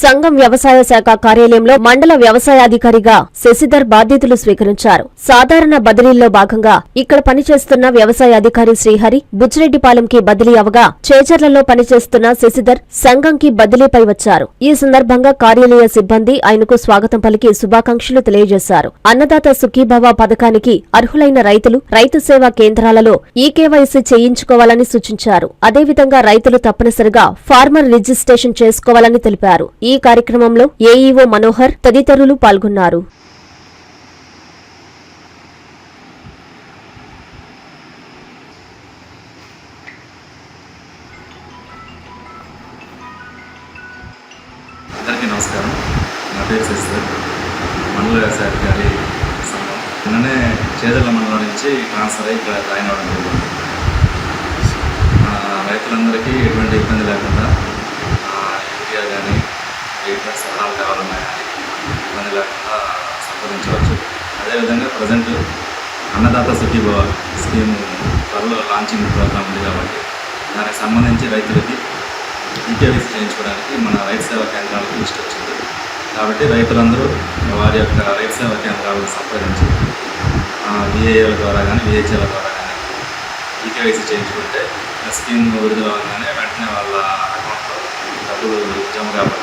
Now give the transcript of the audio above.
సంఘం వ్యవసాయ శాఖ కార్యాలయంలో మండల వ్యవసాయాధికారిగా శశిధర్ బాధ్యతలు స్వీకరించారు. సాధారణ బదిలీల్లో భాగంగా ఇక్కడ పనిచేస్తున్న వ్యవసాయ అధికారి శ్రీహరి బుచ్చిరెడ్డిపాలెంకి బదిలీ అవగా చేచర్లలో పనిచేస్తున్న శశిధర్ సంఘంకి బదిలీపై వచ్చారు. ఈ సందర్భంగా కార్యాలయ సిబ్బంది ఆయనకు స్వాగతం పలికి శుభాకాంక్షలు తెలియజేశారు. అన్నదాత సుఖీభవ పథకానికి అర్హులైన రైతులు రైతు సేవా కేంద్రాలలో ఈ చేయించుకోవాలని సూచించారు. అదేవిధంగా రైతులు తప్పనిసరిగా ఫార్మర్ రిజిస్ట్రేషన్ చేసుకోవాలని తెలిపారు. ఈ కార్యక్రమంలో ఏఈఓ మనోహర్ తదితరులు పాల్గొన్నారు. అందరికీ నమస్కారం. నా పేరు శశిధర్. మండల వ్యవసాయ అధికారి సంఘం. నిన్ననే చేదల మండలం నుంచి ట్రాన్స్ఫర్ అయ్యి ఇక్కడ జాయిన్ అవ్వడం జరిగింది రైతులందరికీ ఎటువంటి ఇబ్బంది లేకుండా ఆ, యూరియా కానీ ఎటువంటి సలహాలు కావాలన్నా కానీ ఇబ్బంది లేకుండా సంప్రదించవచ్చు అదేవిధంగా ప్రజెంట్ అన్నదాత సుఖీభవ స్కీమ్ త్వరలో లాంచింగ్ ప్రోగ్రామ్ ఉంది కాబట్టి దానికి సంబంధించి రైతులకి ఇంటర్వ్యూస్ చేయించుకోవడానికి మన రైతు సేవా కేంద్రాలకు లిస్ట్ వచ్చింది. కాబట్టి రైతులందరూ వారి యొక్క రైతు సేవా కేంద్రాలను సంప్రదించి విఏఏల ద్వారా కానీ విహెచ్ఏల ద్వారా కానీ ఈకేవైసీ చేయించుకుంటే స్కీమ్ విడుదల అవగానే వెంటనే వాళ్ళ అకౌంట్లో డబ్బులు జమ కాబట్టి